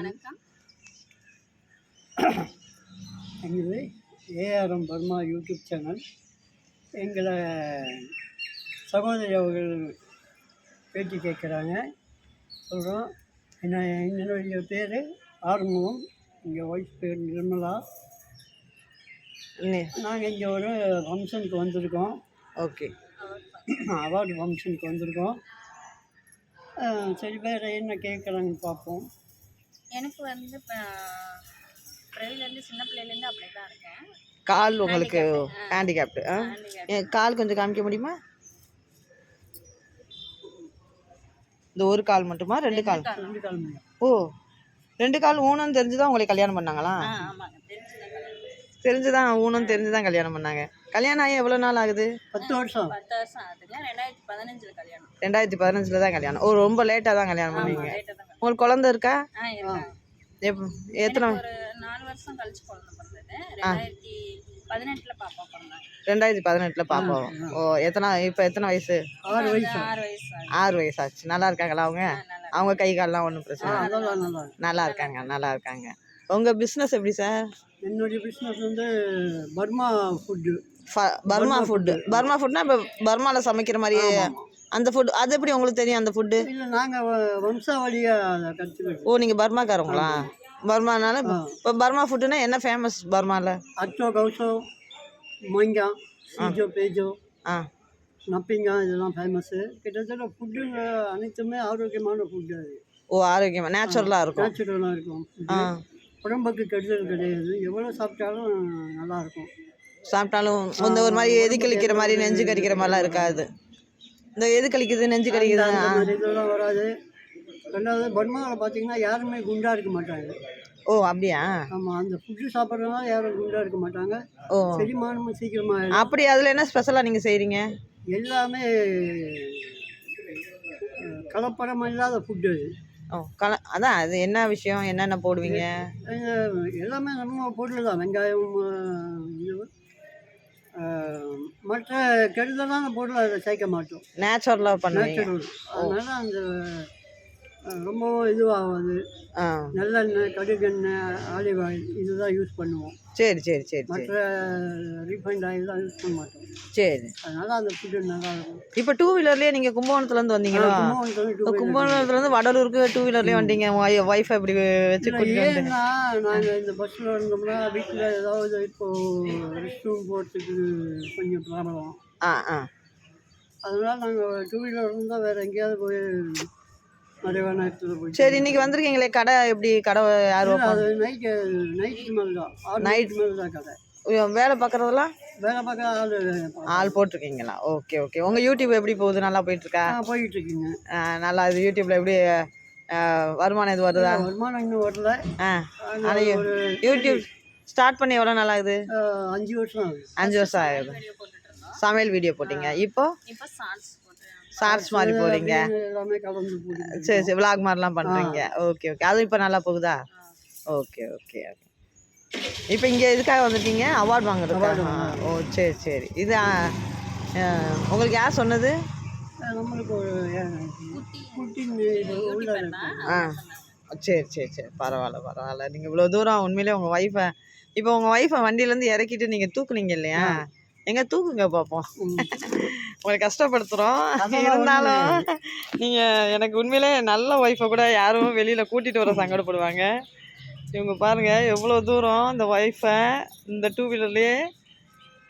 வணக்கம். எங்களது ARM Burma YouTube channel. எங்களை சகோதரி அவர்கள் பேட்டி கேட்குறாங்க. சொல்கிறோம் என்ன என்னுடைய பேர் ஆறுமுகம். எங்கள் ஒய்ஃப் பேர் நிர்மலா. நாங்கள் இங்கே ஒரு ஃபங்க்ஷனுக்கு வந்திருக்கோம். ஓகே. அவார்டு ஃபங்க்ஷனுக்கு வந்திருக்கோம். சரி வேறு என்ன கேட்குறாங்கன்னு பார்ப்போம். எனக்கு வந்து இப்போ பிறவிலேருந்து சின்ன பிள்ளையிலேருந்து அப்படியே தான் இருக்கேன். கால் உங்களுக்கு ஹேண்டிகேப்டு ஆ. ஏன் கால் கொஞ்சம் காமிக்க முடியுமா? இந்த ஒரு கால் மட்டுமா? ரெண்டு கால்? ஓ ரெண்டு கால் ஊனம் தெரிஞ்சு தான் உங்களை கல்யாணம் பண்ணாங்களா? தெரிஞ்சுதான் கல்யாணம் தெரிஞ்சு தான் ஊனம் தெரிஞ்சு தான் கல்யாணம் பண்ணாங்க. கல்யாணம் ஆகி எவ்வளோ நாள் ஆகுது? பத்து வருஷம். பத்து வருஷம் ஆகுதுங்க. ரெண்டாயிரத்தி பதினஞ்சில் கல்யாணம். ரெண்டாயிரத்தி பதினஞ்சில் தான் கல்யாணம். ஓ ரொம்ப லேட்டாக தான் கல்யாணம் கல்யாணம் உங்களுக்கு குழந்த இருக்கா? எப் எத்தனை நாலு வருஷம் கழிச்சு குழந்தை பிறந்தது. ரெண்டாயிரத்தி பதினெட்டில் பாப்பா பிறந்தாங்க. ரெண்டாயிரத்தி பதினெட்டில் பாப்போம் ஓ எத்தனை இப்போ எத்தனை வயசு? ஆறு வயசு. ஆறு வயசு வயசாச்சு. நல்லா இருக்காங்களா அவங்க? நல்லா அவங்க கை கால்லாம் ஒன்றும் பிரச்சனை இல்லை. நல்லா இருக்காங்க நல்லா இருக்காங்க. உங்கள் பிஸ்னஸ் எப்படி சார் என்னுடைய பிஸ்னஸ் வந்து பர்மா ஃபுட்டு ஃப- பர்மா ஃபுட்டு பர்மா ஃபுட்னா இப்போ பர்மாவில் சமைக்கிற மாதிரியே அந்த ஃபுட் அது எப்படி உங்களுக்கு தெரியும் அந்த ஃபுட்டு நாங்கள் வம்சாவளியாக ஓ நீங்கள் பர்மாக்காரங்களா? பர்மானால இப்போ பர்மா ஃபுட்டுனா என்ன ஃபேமஸ் பர்மாவில் அச்சோ கவுசோ மொய்ங்கா சீஜோ பேஜோ ஆ. நப்பிங்கா இதெல்லாம் ஃபேமஸ்ஸு கிட்டத்தட்ட ஃபுட்டுங்க அனைத்துமே ஆரோக்கியமான ஃபுட்டு அது. ஓ ஆரோக்கியமாக நேச்சுரலாக இருக்கும். நேச்சுரலாக இருக்கும். உடம்புக்கு கெடுதல் கிடையாது. எவ்வளோ சாப்பிட்டாலும் நல்லாயிருக்கும் சாப்பிட்டாலும் இந்த ஒரு மாதிரி எது கழிக்கிற மாதிரி நெஞ்சு கறிக்கிற மாதிரிலாம் இருக்காது. இந்த எது கழிக்குது நெஞ்சு கழிக்குது இதெல்லாம் வராது. ரெண்டாவது பர்மாவில் பார்த்தீங்கன்னா யாருமே குண்டாக இருக்க மாட்டாங்க. ஓ அப்படியா? ஆமாம் அந்த ஃபுட்டு சாப்பிட்றதுனால யாரும் குண்டாக இருக்க மாட்டாங்க. ஓ. செரிமானமும் சீக்கிரமாக அப்படி அதில் என்ன ஸ்பெஷலாக நீங்கள் செய்கிறீங்க எல்லாமே கலப்படம் இல்லாத ஃபுட்டு அது. ஓ கல அதான் அது என்ன விஷயம்? என்னென்ன போடுவீங்க? எல்லாமே நம்ம பொருள் தான் வெங்காயம் மற்ற கெடுதலான பொருள் அதில் சேர்க்க மாட்டோம். நேச்சுரலாக பண்ணுவீங்க. அதனால் அந்த ரொம்பவும் இதுவாகாது. நல்லெண்ணெய் கடுகெண்ணெய் ஆலிவ் ஆயில் இதுதான் யூஸ் பண்ணுவோம். சரி சரி சரி மற்ற ரீஃபைண்ட் ஆயில்லாம் யூஸ் பண்ண மாட்டோம். சரி. அதனால் அந்த ஃபுட்டு நல்லா இருக்கும். இப்போ டூ வீலர்லேயே நீங்கள் கும்பகோணத்துலேருந்து வந்தீங்களா? இப்போ கும்பகோணத்துலேருந்து வடலூருக்கு டூ வீலர்லேயே வந்தீங்க. ஒய்ஃபை இப்படி வச்சு ஏன்னா நாங்கள் இந்த பஸ்ஸில் இருந்தோம்னா வீட்டில் ஏதாவது இப்போ ரெஸ்ட் ரூம் போகிறதுக்கு கொஞ்சம் ப்ராப்ளம் ஆ ஆ. அதனால நாங்கள் டூ வீலர் இருந்தால் வேறு எங்கேயாவது போய் மறைவான இடத்துல போய் சரி இன்னைக்கு வந்திருக்கீங்களே கடை எப்படி கடை யார் அது நைட்டு நைட்டு மேலே தான். நைட் மேலே தான் கடை. வேலை பார்க்குறதெல்லாம்? வேலை பார்க்க ஆள் ஆள் போட்டிருக்கீங்களா? Okay okay. உங்கள் யூடியூப் எப்படி போகுது? நல்லா போயிட்டுருக்கா? ஆ, போயிட்டு இருக்கீங்க நல்லா இது யூடியூப்பில் எப்படி வருமானம் இது வருதா? வருமானம் இன்னும் வரல. ஆ யூடியூப் ஸ்டார்ட் பண்ணி எவ்வளோ நாள் ஆகுது? அஞ்சு வருஷம் அஞ்சு வருஷம் ஆகுது. வீடியோ போட்டுட்டு இருந்தோம் சமையல் வீடியோ போட்டீங்க. இப்போ? இப்போ ஷார்ட்ஸ் மாதிரி போட்டு சரி சரி விளாக் மாதிரிலாம் பண்ணுறீங்க ஓகே ஓகே. அது இப்போ நல்லா போகுதா? Okay okay okay. இப்போ இங்கே எதுக்காக வந்துட்டீங்க? அவார்ட் வாங்குறதுக்கா? ஓ சரி சரி. இது உங்களுக்கு யார் சொன்னது? ஆ சரி சரி சரி. பரவாயில்ல பரவாயில்ல. நீங்கள் இவ்வளோ தூரம் உண்மையிலே உங்கள் ஒய்ஃபை இப்போ உங்கள் ஒய்ஃபை வண்டியிலேருந்து இறக்கிட்டு நீங்கள் தூக்குனீங்க இல்லையா? எங்க தூக்குங்க பார்ப்போம் உங்களை கஷ்டப்படுத்துகிறோம் இருந்தாலும் நீங்கள் எனக்கு உண்மையிலே நல்ல ஒய்ஃபை கூட யாரும் வெளியில் கூட்டிகிட்டு வர சங்கடப்படுவாங்க. இவங்க பாருங்கள் எவ்வளோ தூரம் இந்த ஒய்ஃபை இந்த டூ வீலர்லேயே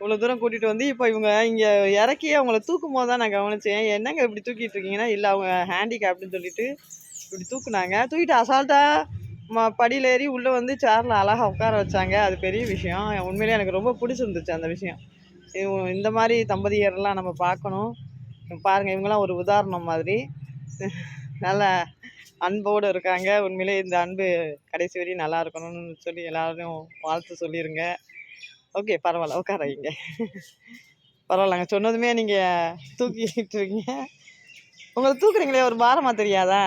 இவ்வளோ தூரம் கூட்டிகிட்டு வந்து இப்போ இவங்க இங்கே இறக்கி அவங்கள தூக்கும் போது தான் நான் கவனிச்சேன். என்னங்க இப்படி தூக்கிட்டு இருக்கீங்கன்னா? இல்லை அவங்க ஹேண்டிகேப்னு சொல்லிட்டு இப்படி தூக்குனாங்க. தூக்கிட்டு அசால்ட்டாக ம படியில் ஏறி உள்ளே வந்து சேரில் அழகாக உட்கார வச்சாங்க. அது பெரிய விஷயம். உண்மையிலேயே எனக்கு ரொம்ப பிடிச்சிருந்துச்சு அந்த விஷயம். இந்த மாதிரி தம்பதியர்லாம் நம்ம பார்க்கணும். பாருங்கள் இவங்கெல்லாம் ஒரு உதாரணம் மாதிரி. நல்ல அன்போடு இருக்காங்க. உண்மையிலே இந்த அன்பு கடைசி வரையும் நல்லா இருக்கணும்னு சொல்லி எல்லாரும் வாழ்த்து சொல்லிடுங்க ஓகே பரவாயில்ல உட்கார வைங்க பரவாயில்ல நாங்கள் சொன்னதுமே நீங்கள் தூக்கிட்டு இருக்கீங்க. உங்களை தூக்குறீங்களே ஒரு பாரமாக தெரியாதா?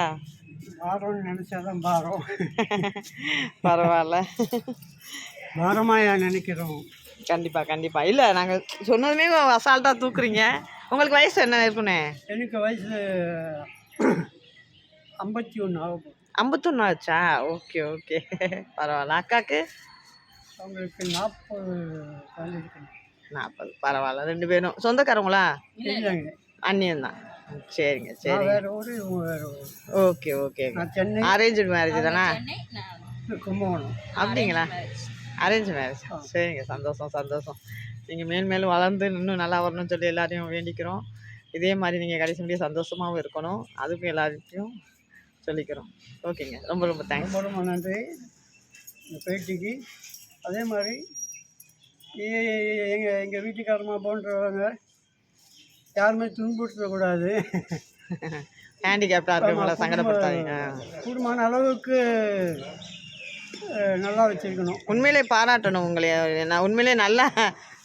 பாரம்னு நினச்சாதான் பாரம். பரவாயில்ல. பாரமாக நினைக்கிறோம். கண்டிப்பாக கண்டிப்பாக இல்லை நாங்கள் சொன்னதுமே அசால்ட்டாக தூக்குறீங்க. உங்களுக்கு வயசு என்ன இருக்குண்ணே எனக்கு வயசு ஐம்பத்தி ஒன்று ஆகும் ஐம்பத்தொன்று ஆச்சா? Okay okay. பரவாயில்ல. அக்காவுக்கு அவங்களுக்கு நாற்பது நாற்பது பரவாயில்ல. ரெண்டு பேரும். சொந்தக்காரங்களா அண்ணியன் தான் சரிங்க சரி ஓகே ஓகே அரேஞ்சு மேரேஜ் தானே? சென்னை நான் கும்பகோணம். அப்படிங்களா. அரேஞ்ச் மேரேஜ் சரிங்க. சந்தோஷம் சந்தோஷம். நீங்கள் மேல் மேலும் வளர்ந்து இன்னும் நல்லா வரணும்னு சொல்லி எல்லாரையும் வேண்டிக்கிறோம். இதே மாதிரி நீங்கள் கடைசி முடிய சந்தோஷமாகவும் இருக்கணும். அதுக்கும் எல்லார்கிட்டையும் சொல்லிக்கிறோம். ஓகேங்க. ரொம்ப ரொம்ப தேங்க்ஸ் ரொம்ப ரொம்ப நன்றி. இந்த பேட்டிக்கு. அதே மாதிரி எங்கள் எங்கள் வீட்டுக்காரமா போன்றவங்க யாருமே துன்புறுத்தக்கூடாது. ஹேண்டிகேப்டாக இருக்கவங்கள சங்கடப்படுத்தாதீங்க. கூடுமான அளவுக்கு நல்லா வச்சுருக்கணும். உண்மையிலே பாராட்டணும் உங்களை. நான் உண்மையிலே நல்லா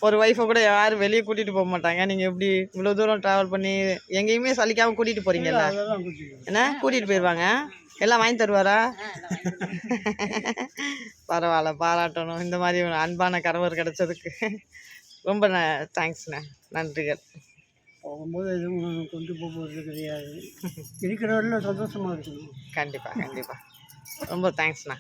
ஒரு ஒய்ஃபை கூட யாரும் வெளியே கூட்டிகிட்டு போக மாட்டாங்க. நீங்கள் இப்படி இவ்வளோ தூரம் ட்ராவல் பண்ணி எங்கேயுமே சலிக்காமல் கூட்டிகிட்டு கொடுத்துருக்கணும் என்ன? கூட்டிகிட்டு போயிடுவாங்க எல்லாம் வாங்கி தருவாரா. பரவாயில்ல பாராட்டணும். இந்த மாதிரி ஒரு அன்பான கணவர் கிடைச்சதுக்கு ரொம்ப ந தேங்க்ஸ்ண்ணே நன்றிகள். போகும்போது எதுவும் கொண்டு போக போகிறது கிடையாது. இருக்கிற வரையிலும் சந்தோஷமாக இருக்கணும். கண்டிப்பாக கண்டிப்பாக ரொம்ப தேங்க்ஸ்ண்ணா